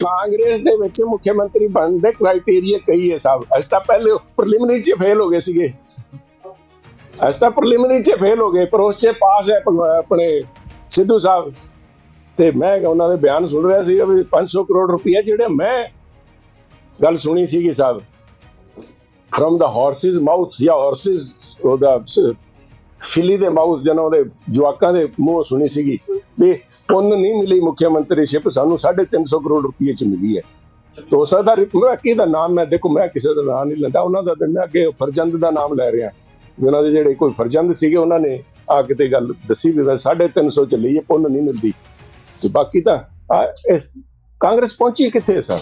ਕਾਂਗਰਸ ਦੇ ਵਿੱਚ ਮੁੱਖ ਮੰਤਰੀ ਬਣਨ ਦੇ ਕ੍ਰਾਈਟੇਰੀਆ ਕਈ ਹੈ ਸਾਹਿਬ ਅਸੀਂ ਤਾਂ ਪਹਿਲੇ ਪ੍ਰੀਲਿਮਿਨਰੀ 'ਚ ਫੇਲ ਹੋ ਗਏ ਸੀਗੇ। ਅਸੀਂ ਤਾਂ ਪ੍ਰੀਲਿਮਿਨਰੀ 'ਚ ਫੇਲ ਹੋ ਗਏ, ਪਰ ਉਸ 'ਚ ਪਾਸ ਹੈ ਆਪਣੇ ਸਿੱਧੂ ਸਾਹਿਬ। ਤੇ ਮੈਂ ਉਹਨਾਂ ਦੇ ਬਿਆਨ ਸੁਣ ਰਿਹਾ ਸੀ ਵੀ 500 ਕਰੋੜ ਰੁਪਏ ਜਿਹੜੇ ਮੈਂ ਗੱਲ ਸੁਣੀ ਸੀਗੀ ਸਾਹਿਬ ਫਰਮ ਦਾ ਹਾਰਸਸ ਮਾਊਥ ਜਾਂ ਹਾਰਸਸ ਉਹਦਾ ਫਿਲੀ ਦੇ ਮਾਊਥ ਜਨਾਂ ਦੇ ਜਵਾਕਾਂ ਦੇ ਮੂੰਹ ਸੁਣੀ ਸੀਗੀ। ਵੀ ਪੁੰਨ ਨਹੀਂ ਮਿਲੀ ਮੁੱਖ ਮੰਤਰੀ ਸ਼ਿਪ, ਸਾਨੂੰ 350 ਕਰੋੜ ਰੁਪਏ ਚ ਮਿਲੀ ਹੈ। ਤੋ ਸਕਦਾ ਮੈਂ ਕਿਹਦਾ ਨਾਮ ਮੈਂ ਦੇਖੋ, ਮੈਂ ਕਿਸੇ ਦਾ ਨਾਮ ਨਹੀਂ ਲੈਂਦਾ। ਉਹਨਾਂ ਦਾ ਮੈਂ ਅੱਗੇ ਫਰਜ਼ੰਦ ਦਾ ਨਾਮ ਲੈ ਰਿਹਾ। ਵੀ ਉਹਨਾਂ ਦੇ ਜਿਹੜੇ ਕੋਈ ਫਰਜ਼ੰਦ ਸੀਗੇ, ਉਹਨਾਂ ਨੇ ਆ ਕਿਤੇ ਗੱਲ ਦੱਸੀ ਵੀ 350 ਚ ਲਈ ਪੁੰਨ ਨਹੀਂ ਮਿਲਦੀ। ਤੇ ਬਾਕੀ ਤਾਂ ਇਸ ਕਾਂਗਰਸ ਪਹੁੰਚੀ ਕਿੱਥੇ ਸਰ?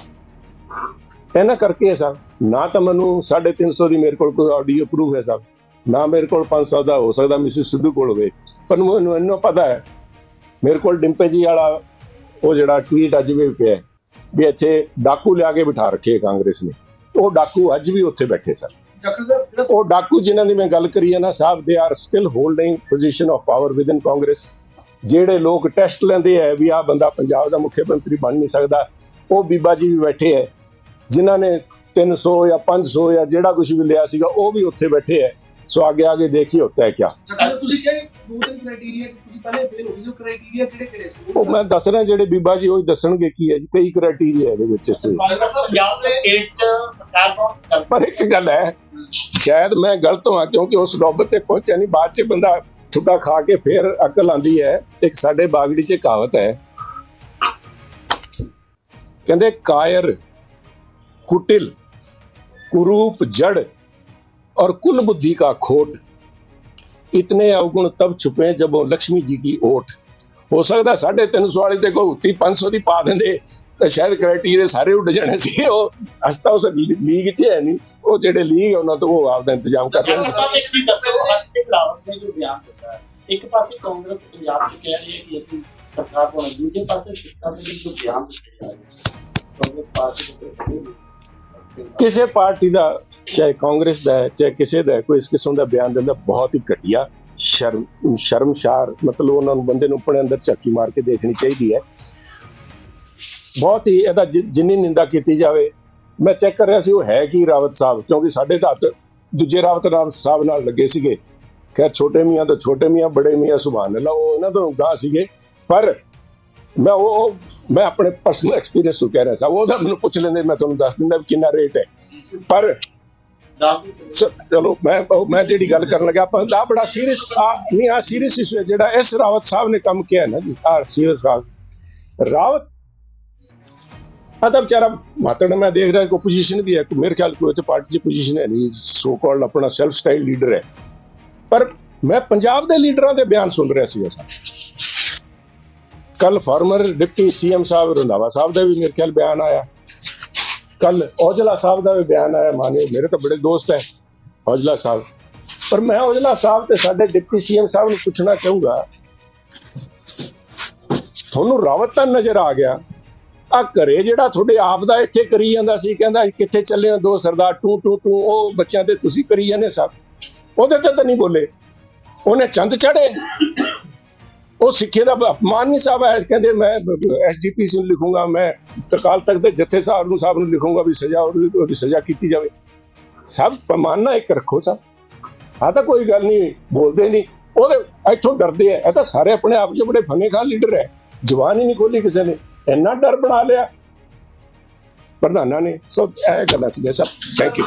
ਇਹਨਾਂ ਕਰਕੇ ਹੈ ਸਰ। ਨਾ ਤਾਂ ਮੈਨੂੰ 350 ਦੀ ਮੇਰੇ ਕੋਲ ਕੋਈ ਆਡੀਓ ਪ੍ਰੂਫ ਹੈ ਸਰ। ਨਾ ਮੇਰੇ ਕੋਲ 500 ਦਾ ਹੋ ਸਕਦਾ ਮਿਸਿਸ ਸਿੱਧੂ ਕੋਲ ਹੋਵੇ। ਪਰ ਮੈਨੂੰ ਇੰਨਾ ਪਤਾ ਹੈ ਮੇਰੇ ਕੋਲ ਡਿੰਪੇ ਜੀ ਵਾਲਾ ਉਹ ਜਿਹੜਾ ਟਵੀਟ ਅੱਜ ਵੀ ਪਿਆ ਹੈ, ਵੀ ਇੱਥੇ ਡਾਕੂ ਲਿਆ ਕੇ ਬਿਠਾ ਰੱਖੇ ਕਾਂਗਰਸ ਨੇ। ਉਹ ਡਾਕੂ ਅੱਜ ਵੀ ਉੱਥੇ ਬੈਠੇ ਸਨ। ਸਾਹਿਬ ਉਹ ਡਾਕੂ ਜਿਨ੍ਹਾਂ ਦੀ ਮੈਂ ਗੱਲ ਕਰੀ ਹੈ ਨਾ sahib they are still holding position of power within Congress ਜਿਹੜੇ ਲੋਕ ਟੈਸਟ ਲੈਂਦੇ ਹੈ ਵੀ ਆ ਬੰਦਾ ਪੰਜਾਬ ਦਾ ਮੁੱਖ ਮੰਤਰੀ ਬਣ ਨਹੀਂ ਸਕਦਾ ਉਹ ਬੀਬਾ ਜੀ ਵੀ ਬੈਠੇ ਹੈ। ਜਿਨ੍ਹਾਂ ਨੇ 300 ਜਾਂ 500 ਜਾਂ ਜਿਹੜਾ ਕੁਝ ਵੀ ਲਿਆ ਸੀਗਾ ਉਹ ਵੀ ਉੱਥੇ ਬੈਠੇ ਹੈ। ਸੋ ਅੱਗੇ ਆਗੇ ਦੇਖੀ ਹੁੰਦਾ ਹੈ ਕਿਆ। ਤੁਸੀਂ ਕਿਹਾ ਉਹ ਮੈਂ ਦੱਸ ਰਿਹਾ ਜਿਹੜੇ ਬੀਬਾ ਜੀ ਉਹ ਦੱਸਣਗੇ ਕੀ ਹੈ ਜੀ ਕਈ ਕ੍ਰਾਈਟੇਰੀਆ ਇਹਦੇ ਵਿੱਚ ਇੱਥੇ। ਪਰ ਇੱਕ ਗੱਲ ਹੈ ਸ਼ਾਇਦ ਮੈਂ ਗਲਤ ਹਾਂ ਕਿਉਂਕਿ ਉਸ ਰੋਬਤ ਤੇ ਪਹੁੰਚਿਆ ਨਹੀਂ ਬਾਅਦ ਚ ਬੰਦਾ ਛੁੱਟਾ ਖਾ ਕੇ ਫੇਰ ਅਕਲ ਆਂਦੀ ਹੈ। ਇੱਕ ਸਾਡੇ ਬਾਗੜੀ ਚ ਕਹਾਵਤ ਹੈ। ਕਹਿੰਦੇ ਕਾਇਰ ਕੁਟਿਲ ਕੁਰੂਪ ਜੜ ਔਰ ਕੁਲ ਬੁੱਧੀ ਕਾ ਖੋਟ। ਇਤਨੇ ਅਵਗੁਣ ਤਬ ਛੁਪੇ ਜਬੋਂ ਲక్ష్ਮੀ ਜੀ ਕੀ ਓਠ ਹੋ ਸਕਦਾ 350 ਵਾਲੀ ਤੇ ਕੋਈ ਹੁੱਤੀ 500 ਦੀ ਪਾ ਦਿੰਦੇ, ਤਾਂ ਸ਼ਾਇਦ ਕ੍ਰਾਈਟੇਰੀਆ ਸਾਰੇ ਉੱਡ ਜਾਣੇ ਸੀ। ਉਹ ਅਸਤਾ ਉਸ ਲੀਗ 'ਚ ਹੈ ਨਹੀਂ। ਉਹ ਜਿਹੜੇ ਲੀਗ ਉਹਨਾਂ ਤੋਂ ਉਹ ਆਪਦਾ ਇੰਤਜ਼ਾਮ ਕਰ ਰਹੇ ਨੇ। ਇੱਕ ਚੀਜ਼ ਦੱਸੋ ਅਕਸ਼ੇ ਬਰਾਵਤ ਨੇ ਜੋ ਬਿਆਨ ਦਿੱਤਾ ਇੱਕ ਪਾਸੇ ਕਾਂਗਰਸ ਪੰਜਾਬ 'ਚ ਕਹਿ ਰਹੀ ਹੈ ਕਿ ਅਸੀਂ ਸਰਕਾਰ ਬਣਾਉਣੀ ਦੂਜੇ ਪਾਸੇ ਸਿੱਖਾਂ ਦੇ ਜੋ ਬਿਆਨ ਦਿੱਤੇ ਜਾ ਰਹੇ ਕਾਂਗਰਸ ਪਾਰਟੀ ਦੇ ਕਿਸੇ ਪਾਰਟੀ ਦਾ, ਚਾਹੇ ਕਾਂਗਰਸ ਦਾ ਹੈ, ਚਾਹੇ ਕਿਸੇ ਦਾ ਕੋਈ ਇਸ ਕਿਸਮ ਦਾ ਬਿਆਨ ਦਿੰਦਾ, ਬਹੁਤ ਹੀ ਘਟੀਆ ਸ਼ਰਮ, ਸ਼ਰਮਸ਼ਾਰ, ਮਤਲਬ ਉਹਨਾਂ ਨੂੰ ਬੰਦੇ ਨੂੰ ਆਪਣੇ ਅੰਦਰ ਝਾਕੀ ਮਾਰ ਕੇ ਦੇਖਣੀ ਚਾਹੀਦੀ ਹੈ। ਬਹੁਤ ਹੀ ਇਹਦਾ ਜਿ- ਜਿੰਨੀ ਨਿੰਦਾ ਕੀਤੀ ਜਾਵੇ, ਮੈਂ ਚੈੱਕ ਕਰ ਰਿਹਾ ਸੀ, ਉਹ ਹੈ ਕੀ ਰਾਵਤ ਸਾਹਿਬ, ਕਿਉਂਕਿ ਸਾਡੇ ਤਾਂ ਦੂਜੇ ਰਾਵਤ ਰਾਵਤ ਸਾਹਿਬ ਨਾਲ ਲੱਗੇ ਸੀਗੇ। ਖੈਰ, ਛੋਟੇ ਮੀਆਂ ਤਾਂ ਛੋਟੇ ਮੀਆਂ, ਬੜੇ ਮੀਆਂ ਸੁਭਾਨ ਅੱਲਾ, ਉਹ ਇਹਨਾਂ ਤੋਂ ਗਾਹ ਸੀਗੇ, ਪਰ ਮੈਂ ਉਹ ਮੈਂ ਆਪਣੇ ਪਰਸਨਲ ਐਕਸਪੀਰੀਅੰਸ ਤੋਂ ਕਹਿ ਰਿਹਾ ਸਾਂ। ਉਹਦਾ ਮੈਨੂੰ ਪੁੱਛ ਲੈਂਦੇ, ਮੈਂ ਤੁਹਾਨੂੰ ਦੱਸ ਦਿੰਦਾ ਕਿੰਨਾ ਰੇਟ ਹੈ। ਪਰ ਚਲੋ, ਮੈਂ ਉਹ- ਮੈਂ ਜਿਹੜੀ ਗੱਲ ਕਰਨ ਲੱਗਾ ਆਪਾਂ ਦਾ ਬੜਾ ਸੀਰੀਅਸ ਨਹੀਂ ਆ ਸੀਰੀਅਸ ਇਸ਼ੂ ਹੈ ਜਿਹੜਾ ਇਸ ਰਾਵਤ ਸਾਹਿਬ ਨੇ ਕੰਮ ਕੀਤਾ ਨਾ ਜੀ। ਆ ਸੀਰੀਅਸ ਸਾਹਿਬ ਰਾਵਤ ਅਦਬ ਵਿਚਾਰਾ ਮਾਤੜ ਮੈਂ ਦੇਖ ਰਿਹਾ ਕਿ ਪੋਜੀਸ਼ਨ ਵੀ ਹੈ। ਮੇਰੇ ਖਿਆਲ ਕੋਈ ਤੇ ਪਾਰਟੀ ਦੀ ਪੋਜੀਸ਼ਨ ਹੈ ਨਹੀਂ। ਸੋ ਕਾਲਡ ਆਪਣਾ ਸੈਲਫ ਸਟਾਈਲ ਲੀਡਰ ਹੈ। ਪਰ ਮੈਂ ਪੰਜਾਬ ਦੇ ਲੀਡਰਾਂ ਦੇ ਬਿਆਨ ਸੁਣ ਰਿਹਾ ਸੀ। ਅਸਾਂ ਕੱਲ former deputy CM sahib Randhawa sahib ਦਾ ਵੀ ਮੇਰੇ ਖਿਆਲ ਬਿਆਨ ਆਇਆ। ਕੱਲ ਔਜਲਾ ਸਾਹਿਬ ਦਾ ਵੀ ਬਿਆਨ ਆਇਆ ਮਾਨੇ ਮੇਰੇ ਤਾਂ ਬੜੇ ਦੋਸਤ ਹੈ ਔਜਲਾ ਸਾਹਿਬ। ਪਰ ਮੈਂ ਔਜਲਾ ਸਾਹਿਬ ਤੇ ਸਾਡੇ ਡਿਪਟੀ ਸੀਐਮ ਸਾਹਿਬ ਨੂੰ ਪੁੱਛਣਾ ਚਾਹੂੰਗਾ, ਤੁਹਾਨੂੰ ਰਾਵਤ ਤਾਂ ਨਜ਼ਰ ਆ ਗਿਆ। ਆ ਘਰੇ ਜਿਹੜਾ ਤੁਹਾਡੇ ਆਪ ਦਾ ਇੱਥੇ ਕਰੀ ਜਾਂਦਾ ਸੀ, ਕਹਿੰਦਾ ਕਿੱਥੇ ਚੱਲੇ ਹੋ, ਦੋ ਸਰਦਾਰ ਟੂ ਟੂ ਟੂ, ਉਹ ਬੱਚਿਆਂ ਤੇ ਤੁਸੀਂ ਕਰੀ ਜਾਂਦੇ ਸਭ ਉਹਦੇ ਤੇ ਤਾਂ ਨਹੀਂ ਬੋਲੇ। ਉਹਨੇ ਚੰਦ ਚੜੇ ਉਹ ਸਿੱਖੇ ਦਾ ਅਪਮਾਨ ਨਹੀਂ ਸਾਹਿਬ ਹੈ ਕਹਿੰਦੇ, ਮੈਂ ਐਸਜੀਪੀਸੀ ਨੂੰ ਲਿਖੂੰਗਾ, ਮੈਂ ਤਕਾਲ ਤੱਕ ਦੇ ਜੱਥੇ ਸਾਹਿਬ ਨੂੰ ਸਾਹਿਬ ਨੂੰ ਲਿਖੂੰਗਾ ਵੀ ਸਜ਼ਾ ਉਹਦੀ ਸਜ਼ਾ ਕੀਤੀ ਜਾਵੇ। ਸਭ ਪੈਮਾਨਾ ਇੱਕ ਰੱਖੋ ਸਭ। ਆ ਤਾਂ ਕੋਈ ਗੱਲ ਨਹੀਂ, ਬੋਲਦੇ ਨਹੀਂ। ਉਹਦੇ ਇੱਥੋਂ ਡਰਦੇ ਆ ਇਹ ਤਾਂ ਸਾਰੇ ਆਪਣੇ ਆਪ 'ਚ ਬੜੇ ਫੰਗੇ ਖਾਨ ਲੀਡਰ ਹੈ ਜਵਾਨ ਹੀ ਨਹੀਂ ਖੋਲੀ ਕਿਸੇ ਨੇ। ਇੰਨਾ ਡਰ ਬਣਾ ਲਿਆ। ਪ੍ਰਧਾਨਾਂ ਨੇ। ਸੋ ਇਹ ਗੱਲਾਂ ਸੀਗੀਆਂ ਸਭ। Thank you